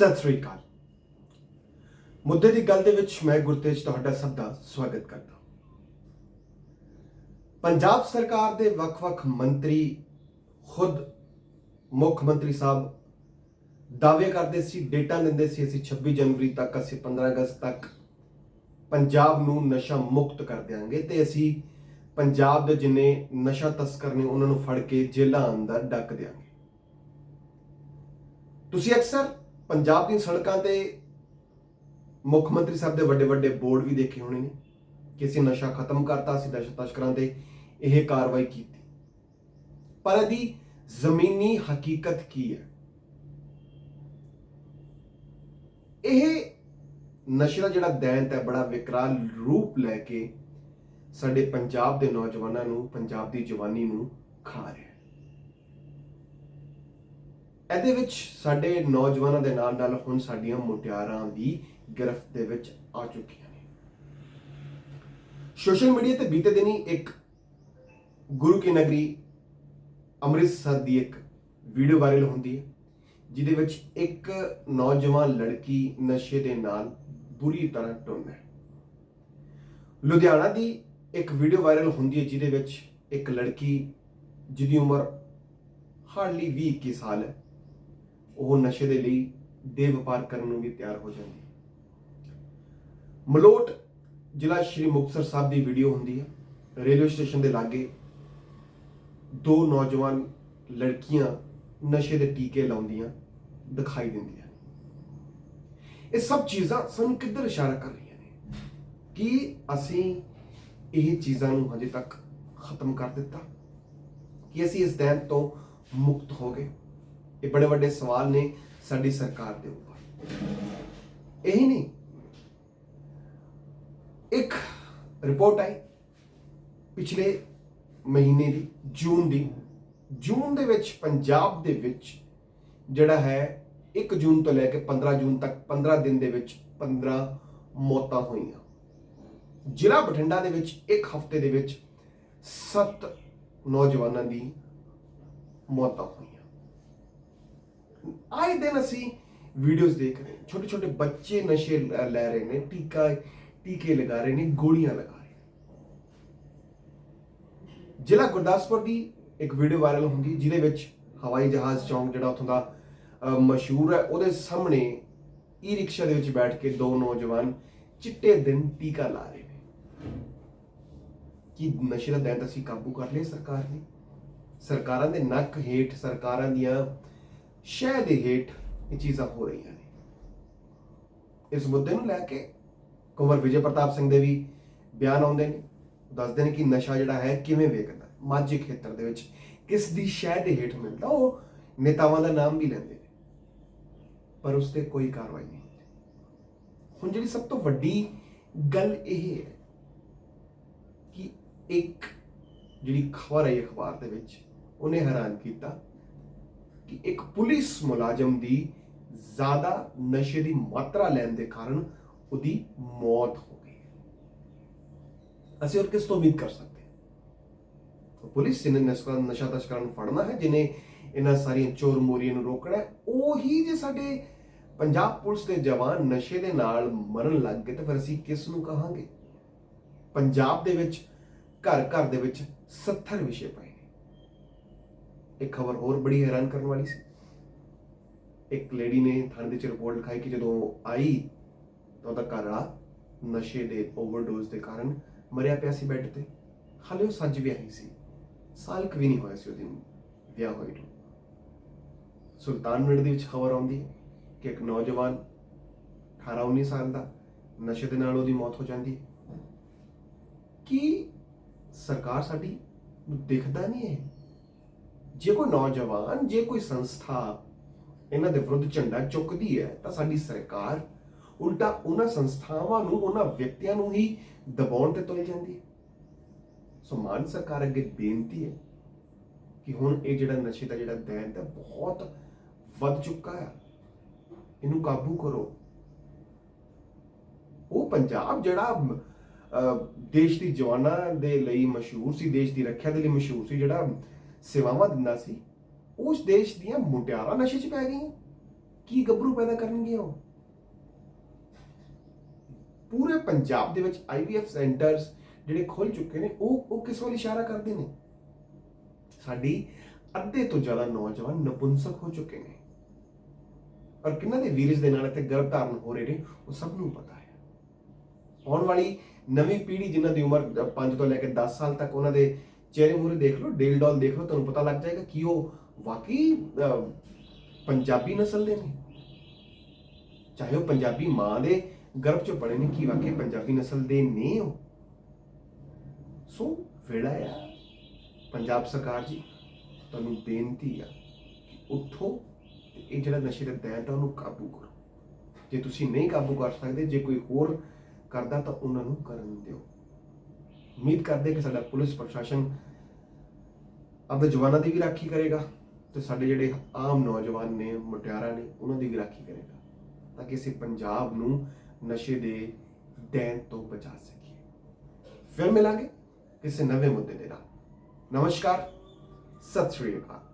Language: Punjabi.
ਸਤਿ ਸ੍ਰੀ ਅਕਾਲ। ਮੁੱਦੇ ਦੀ ਗੱਲ ਦੇ ਵਿੱਚ ਮੈਂ ਗੁਰਤੇਜ ਤੁਹਾਡਾ ਸਭ ਦਾ ਸਵਾਗਤ ਕਰਦਾ ਪੰਜਾਬ ਸਰਕਾਰ ਦੇ ਵੱਖ-ਵੱਖ ਮੰਤਰੀ ਖੁਦ ਮੁੱਖ ਮੰਤਰੀ ਸਾਹਿਬ ਦਾਅਵੇ ਕਰਦੇ ਸੀ, ਡੇਟਾ ਦਿੰਦੇ ਸੀ, ਅਸੀਂ 26 ਜਨਵਰੀ ਤੱਕ, ਅਸੀਂ 15 ਅਗਸਤ ਤੱਕ ਪੰਜਾਬ ਨੂੰ ਨਸ਼ਾ ਮੁਕਤ ਕਰ ਦਿਆਂਗੇ ਤੇ ਅਸੀਂ ਪੰਜਾਬ ਦੇ ਜਿੰਨੇ ਨਸ਼ਾ ਤਸਕਰ ਨੇ, ਉਹਨਾਂ ਨੂੰ ਫੜ ਕੇ ਜੇਲ੍ਹਾਂ ਅੰਦਰ ਡੱਕ ਦਿਆਂਗੇ। ਤੁਸੀਂ ਅਕਸਰ ਪੰਜਾਬ ਦੀਆਂ ਸੜਕਾਂ ਤੇ ਮੁੱਖ ਮੰਤਰੀ ਸਾਹਿਬ ਦੇ ਵੱਡੇ ਵੱਡੇ ਬੋਰਡ ਵੀ ਦੇਖੇ ਹੋਣੇ ਨੇ ਕਿ ਅਸੀਂ ਨਸ਼ਾ ਖਤਮ ਕਰਤਾ, ਅਸੀਂ ਨਸ਼ਾ ਤਸਕਰਾਂ ਤੇ ਇਹ ਕਾਰਵਾਈ ਕੀਤੀ। ਪਰ ਇਹਦੀ ਜ਼ਮੀਨੀ ਹਕੀਕਤ ਕੀ ਹੈ? ਇਹ ਨਸ਼ੇ ਦਾ ਜਿਹੜਾ ਦੈਂਤ ਹੈ, ਬੜਾ ਵਿਕਰਾਲ ਰੂਪ ਲੈ ਕੇ ਸਾਡੇ ਪੰਜਾਬ ਦੇ ਨੌਜਵਾਨਾਂ ਨੂੰ, ਪੰਜਾਬ ਦੀ ਜਵਾਨੀ ਨੂੰ ਖਾ ਰਿਹਾ ਇਹਦੇ ਵਿੱਚ ਸਾਡੇ ਨੌਜਵਾਨਾਂ ਦੇ ਨਾਲ ਨਾਲ ਹੁਣ ਸਾਡੀਆਂ ਮੁਟਿਆਰਾਂ ਵੀ ਗ੍ਰਿਫਤ ਦੇ ਵਿੱਚ ਆ ਚੁੱਕੀਆਂ ਨੇ। ਸੋਸ਼ਲ ਮੀਡੀਆ ਤੇ ਬੀਤੇ ਦਿਨੀ ਇੱਕ ਗੁਰੂ ਕੀ ਨਗਰੀ ਅੰਮ੍ਰਿਤਸਰ ਦੀ ਇੱਕ ਵੀਡੀਓ ਵਾਇਰਲ ਹੁੰਦੀ ਹੈ, ਜਿਹਦੇ ਵਿੱਚ ਇੱਕ ਨੌਜਵਾਨ ਲੜਕੀ ਨਸ਼ੇ ਦੇ ਨਾਲ ਬੁਰੀ ਤਰ੍ਹਾਂ ਟੁੰਨ ਹੈ। ਲੁਧਿਆਣਾ ਦੀ ਇੱਕ ਵੀਡੀਓ ਵਾਇਰਲ ਹੁੰਦੀ ਹੈ, ਜਿਹਦੇ ਵਿੱਚ ਇੱਕ ਲੜਕੀ ਜਿਹਦੀ ਉਮਰ ਹਾਰਡਲੀ 20 21 ਸਾਲ ਹੈ। ਉਹ ਨਸ਼ੇ ਦੇ ਲਈ ਦੇ ਵਪਾਰ ਕਰਨ ਨੂੰ ਵੀ ਤਿਆਰ ਹੋ ਜਾਂਦੀ ਹੈ। ਮਲੋਟ ਜ਼ਿਲ੍ਹਾ ਸ਼੍ਰੀ ਮੁਕਤਸਰ ਸਾਹਿਬ ਦੀ ਵੀਡੀਓ ਹੁੰਦੀ ਹੈ। ਰੇਲਵੇ ਸਟੇਸ਼ਨ ਦੇ ਲਾਗੇ ਦੋ ਨੌਜਵਾਨ ਲੜਕੀਆਂ ਨਸ਼ੇ ਦੇ ਟੀਕੇ ਲਾਉਂਦੀਆਂ ਦਿਖਾਈ ਦਿੰਦੀਆਂ ਇਹ ਸਭ ਚੀਜ਼ਾਂ ਸਾਨੂੰ ਕਿੱਧਰ ਇਸ਼ਾਰਾ ਕਰ ਰਹੀਆਂ ਨੇ? ਕਿ ਅਸੀਂ ਇਹ ਚੀਜ਼ਾਂ ਨੂੰ ਹਜੇ ਤੱਕ ਖਤਮ ਕਰ ਦਿੱਤਾ? ਕਿ ਅਸੀਂ ਇਸ ਦੈਨ ਤੋਂ ਮੁਕਤ ਹੋ ਗਏ? ਇਹ ਬੜੇ ਵੱਡੇ ਸਵਾਲ ਨੇ ਸਾਡੀ ਸਰਕਾਰ ਦੇ ਉੱਪਰ। ਇਹੀ ਨਹੀਂ। ਇੱਕ ਰਿਪੋਰਟ ਆਈ ਪਿਛਲੇ ਮਹੀਨੇ ਦੀ, ਜੂਨ ਦੀ। ਜੂਨ ਦੇ ਵਿੱਚ, ਪੰਜਾਬ ਦੇ ਵਿੱਚ ਜਿਹੜਾ ਹੈ 1 ਜੂਨ ਤੋਂ ਲੈ ਕੇ 15 ਜੂਨ ਤੱਕ 15 ਦਿਨ ਦੇ ਵਿੱਚ 15 ਮੌਤਾਂ ਹੋਈਆਂ। ਜ਼ਿਲ੍ਹਾ ਬਠਿੰਡਾ ਦੇ ਵਿੱਚ, ਇੱਕ ਹਫ਼ਤੇ ਦੇ ਵਿੱਚ 7 ਨੌਜਵਾਨਾਂ ਦੀ ਮੌਤਾਂ ਹੋਈਆਂ। ਆਏ ਦਿਨ ਅਸੀਂ ਵੀਡੀਓਜ਼ ਦੇਖ ਰਹੇ ਛੋਟੇ ਛੋਟੇ ਬੱਚੇ ਨਸ਼ੇ ਲੈ ਰਹੇ ਨੇ, ਟੀਕਾ, ਟੀਕੇ ਲਗਾ ਰਹੇ ਨੇ, ਗੋਲੀਆਂ ਲਗਾ ਰਹੇ ਨੇ। ਜ਼ਿਲ੍ਹਾ ਗੁਰਦਾਸਪੁਰ ਦੀ ਇੱਕ ਵੀਡੀਓ ਵਾਇਰਲ ਹੁੰਦੀ, ਜਿਹਦੇ ਵਿੱਚ ਹਵਾਈ ਜਹਾਜ਼ ਚੌਂਕ ਜਿਹੜਾ ਉੱਥੋਂ ਦਾ ਮਸ਼ਹੂਰ ਹੈ, ਉਹਦੇ ਸਾਹਮਣੇ ਈ ਰਿਕਸ਼ਾ ਦੇ ਵਿੱਚ ਬੈਠ ਕੇ ਦੋ ਨੌਜਵਾਨ ਚਿੱਟੇ ਦਿਨ ਟੀਕਾ ਲਾ ਰਹੇ ਨੇ। ਕੀ ਨਸ਼ੇ ਦਾ ਦੈਂਤ ਅਸੀਂ ਕਾਬੂ ਕਰ ਲਿਆ ਸਰਕਾਰ ਨੇ? ਸਰਕਾਰਾਂ ਦੇ ਨੱਕ ਹੇਠ ਸਰਕਾਰਾਂ ਦੀਆਂ ਸ਼ਹਿ ਦੇ ਹੇਠ ਇਹ ਚੀਜ਼ਾਂ ਹੋ ਰਹੀਆਂ ਨੇ। ਇਸ ਮੁੱਦੇ ਨੂੰ ਲੈ ਕੇ ਕੁੰਵਰ ਵਿਜੇ ਪ੍ਰਤਾਪ ਸਿੰਘ ਦੇ ਵੀ ਬਿਆਨ ਆਉਂਦੇ ਨੇ। ਦੱਸਦੇ ਨੇ ਕਿ ਨਸ਼ਾ ਜਿਹੜਾ ਹੈ ਕਿਵੇਂ ਵੇਖਦਾ ਮਾਝੇ ਖੇਤਰ ਦੇ ਵਿੱਚ ਕਿਸ ਦੀ ਸ਼ਹਿ ਦੇ ਹੇਠ ਮਿਲਦਾ, ਉਹ ਨੇਤਾਵਾਂ ਦਾ ਨਾਮ ਵੀ ਲੈਂਦੇ ਨੇ। ਪਰ ਉਸ ਤੇ ਕੋਈ ਕਾਰਵਾਈ ਨਹੀਂ ਹੁੰਦੀ। ਹੁਣ ਜਿਹੜੀ ਸਭ ਤੋਂ ਵੱਡੀ ਗੱਲ ਇਹ ਹੈ ਕਿ ਇੱਕ ਜਿਹੜੀ ਖਬਰ ਆਈ ਅਖਬਾਰ ਦੇ ਵਿੱਚ, ਉਹਨੇ ਹੈਰਾਨ ਕੀਤਾ ਕਿ ਇੱਕ ਪੁਲਿਸ ਮੁਲਾਜ਼ਮ ਦੀ ਜ਼ਿਆਦਾ ਨਸ਼ੇ ਦੀ ਮਾਤਰਾ ਲੈਣ ਦੇ ਕਾਰਨ ਉਹਦੀ ਮੌਤ ਹੋ ਗਈ। ਅਸੀਂ ਹੋਰ ਕਿਸ ਤੋਂ ਉਮੀਦ ਕਰ ਸਕਦੇ ਹਾਂ? ਪੁਲਿਸ ਜਿਹਨੇ ਨਸ਼ਾ ਤਸਕਰਾਂ ਨੂੰ ਫੜਨਾ ਹੈ ਜਿਹਨੇ ਇਹਨਾਂ ਸਾਰੀਆਂ ਚੋਰ ਮੋਰੀਆਂ ਨੂੰ ਰੋਕਣਾ ਹੈ, ਉਹੀ ਜੇ ਸਾਡੇ ਪੰਜਾਬ ਪੁਲਿਸ ਦੇ ਜਵਾਨ ਨਸ਼ੇ ਦੇ ਨਾਲ ਮਰਨ ਲੱਗ ਗਏ, ਤਾਂ ਫਿਰ ਅਸੀਂ ਕਿਸ ਨੂੰ ਕਹਾਂਗੇ? ਪੰਜਾਬ ਦੇ ਵਿੱਚ, ਘਰ ਘਰ ਦੇ ਵਿੱਚ 70 ਵਿਸ਼ੇ ਪਏ ਇੱਕ ਖਬਰ ਹੋਰ ਬੜੀ ਹੈਰਾਨ ਕਰਨ ਵਾਲੀ ਸੀ। ਇੱਕ ਲੇਡੀ ਨੇ ਥਾਣੇ ਦੇ ਵਿੱਚ ਰਿਪੋਰਟ ਲਿਖਾਈ ਕਿ ਜਦੋਂ ਆਈ ਤਾਂ ਉਹਦਾ ਘਰ ਵਾਲਾ ਨਸ਼ੇ ਦੇ ਓਵਰਡੋਜ਼ ਦੇ ਕਾਰਨ ਮਰਿਆ ਪਿਆ ਸੀ ਬੈੱਡ ਤੇ। ਹਾਲੇ ਉਹ ਸੱਜ ਵਿਆਹੀ ਸੀ। ਸਾਲ ਕੁ ਵੀ ਨਹੀਂ ਹੋਇਆ ਸੀ ਉਹਦੇ ਵਿਆਹ ਹੋਏ ਨੂੰ। ਸੁਲਤਾਨਪੁਰ ਦੇ ਵਿੱਚ ਖਬਰ ਆਉਂਦੀ ਹੈ ਕਿ ਇੱਕ ਨੌਜਵਾਨ 18 19 ਸਾਲ ਦਾ ਨਸ਼ੇ ਦੇ ਨਾਲ ਉਹਦੀ ਮੌਤ ਹੋ ਜਾਂਦੀ ਹੈ। ਕੀ ਸਰਕਾਰ ਸਾਡੀ ਦੇਖਦਾ ਨਹੀਂ ਹੈ ਜੇ ਕੋਈ ਨੌਜਵਾਨ ਜੇ ਕੋਈ ਸੰਸਥਾ ਇਹਨਾਂ ਦੇ ਵਿਰੁੱਧ ਝੰਡਾ ਚੁੱਕਦੀ ਹੈ ਤਾਂ ਸਾਡੀ ਸਰਕਾਰ ਉਲਟਾ ਉਹਨਾਂ ਸੰਸਥਾਵਾਂ ਨੂੰ ਉਹਨਾਂ ਵਿਅਕਤੀਆਂ ਨੂੰ ਹੀ ਦਬਾਉਣ ਤੇ ਤੁਲ ਜਾਂਦੀ ਹੈ। ਸੋ ਮਾਨ ਸਰਕਾਰ ਅੱਗੇ ਬੇਨਤੀ ਹੈ ਕਿ ਹੁਣ ਇਹ ਜਿਹੜਾ ਨਸ਼ੇ ਦਾ ਜਿਹੜਾ ਦੈਂਤ ਹੈ ਬਹੁਤ ਵੱਧ ਚੁੱਕਾ ਹੈ ਇਹਨੂੰ ਕਾਬੂ ਕਰੋ। ਉਹ ਪੰਜਾਬ ਜਿਹੜਾ ਅਹ, ਦੇਸ਼ ਦੀ ਜਵਾਨਾਂ ਦੇ ਲਈ ਮਸ਼ਹੂਰ ਸੀ ਦੇਸ਼ ਦੀ ਰੱਖਿਆ ਦੇ ਲਈ ਮਸ਼ਹੂਰ ਸੀ ਜਿਹੜਾ ਸੇਵਾਵਾਂ ਦਿੰਦਾ ਸੀ, ਉਸ ਦੇਸ਼ ਦੀਆਂ ਮੁਟਿਆਰਾਂ ਨਸ਼ੇ 'ਚ ਪੈ ਗਈਆਂ। ਕੀ ਗੱਭਰੂ ਪੈਦਾ ਕਰਨਗੇ ਉਹ? ਪੂਰੇ ਪੰਜਾਬ ਦੇ ਵਿੱਚ ਆਈਵੀਐਫ ਸੈਂਟਰਸ ਜਿਹੜੇ ਖੁੱਲ ਚੁੱਕੇ ਨੇ, ਉਹ ਉਹ ਕਿਸ ਵੱਲ ਇਸ਼ਾਰਾ ਕਰਦੇ ਨੇ? ਸਾਡੀ ਅੱਧੇ ਤੋਂ ਜ਼ਿਆਦਾ ਨੌਜਵਾਨ ਨਪੁੰਸਕ ਹੋ ਚੁੱਕੇ ਨੇ। ਔਰ ਕਿੰਨਾਂ ਦੇ ਵੀਰਜ ਦੇ ਨਾਲ ਇੱਥੇ ਗਰਭ ਧਾਰਨ ਹੋ ਰਹੇ ਨੇ, ਉਹ ਸਭ ਨੂੰ ਪਤਾ ਹੈ। ਆਉਣ ਵਾਲੀ ਨਵੀਂ ਪੀੜ੍ਹੀ ਜਿਨ੍ਹਾਂ ਦੀ ਉਮਰ 5 ਤੋਂ ਲੈ ਕੇ 10 ਸਾਲ ਤੱਕ ਉਹਨਾਂ ਦੇ ਚਿਹਰੇ ਮੂਹਰੇ ਦੇਖ ਲਓ, ਡੇਲ ਡੋਲ ਦੇਖ ਲਓ, ਤੁਹਾਨੂੰ ਪਤਾ ਲੱਗ ਜਾਏਗਾ ਕਿ ਉਹ ਵਾਕਈ ਪੰਜਾਬੀ ਨਸਲ ਦੇ ਨੇ। ਚਾਹੇ ਉਹ ਪੰਜਾਬੀ ਮਾਂ ਦੇ ਗਰਭ 'ਚੋਂ ਪੜੇ ਨੇ, ਕੀ ਵਾਕਈ ਪੰਜਾਬੀ ਨਸਲ ਦੇ ਨੇ ਉਹ। ਸੋ ਵੇੜਾ ਆ। ਪੰਜਾਬ ਸਰਕਾਰ ਜੀ, ਤੁਹਾਨੂੰ ਬੇਨਤੀ ਆ ਕਿ ਉੱਠੋ ਇਹ ਜਿਹੜਾ ਨਸ਼ੇ ਦਾ ਦੈਂਤ ਆ, ਉਹਨੂੰ ਕਾਬੂ ਕਰੋ। ਜੇ ਤੁਸੀਂ ਨਹੀਂ ਕਾਬੂ ਕਰ ਸਕਦੇ, ਜੇ ਕੋਈ ਹੋਰ ਕਰਦਾ ਤਾਂ ਉਹਨਾਂ ਨੂੰ ਕਰਨ ਦਿਓ। ਉਮੀਦ ਕਰਦੇ ਕਿ ਸਾਡਾ ਪੁਲਿਸ ਪ੍ਰਸ਼ਾਸਨ ਆਪਣੇ ਜਵਾਨਾਂ ਦੀ ਵੀ ਰਾਖੀ ਕਰੇਗਾ ਤੇ ਸਾਡੇ ਜਿਹੜੇ ਆਮ ਨੌਜਵਾਨ ਨੇ ਮੁਟਿਆਰਾਂ ਨੇ ਉਹਨਾਂ ਦੀ ਵੀ ਰਾਖੀ ਕਰੇਗਾ ਤਾਂ ਕਿ ਅਸੀਂ ਪੰਜਾਬ ਨੂੰ ਨਸ਼ੇ ਦੇ ਦੈਨ ਤੋਂ ਬਚਾ ਸਕੀਏ ਫਿਰ ਮਿਲਾਂਗੇ ਕਿਸੇ ਨਵੇਂ ਮੁੱਦੇ ਦੇ ਨਾਲ ਨਮਸਕਾਰ ਸਤਿ ਸ਼੍ਰੀ ਅਕਾਲ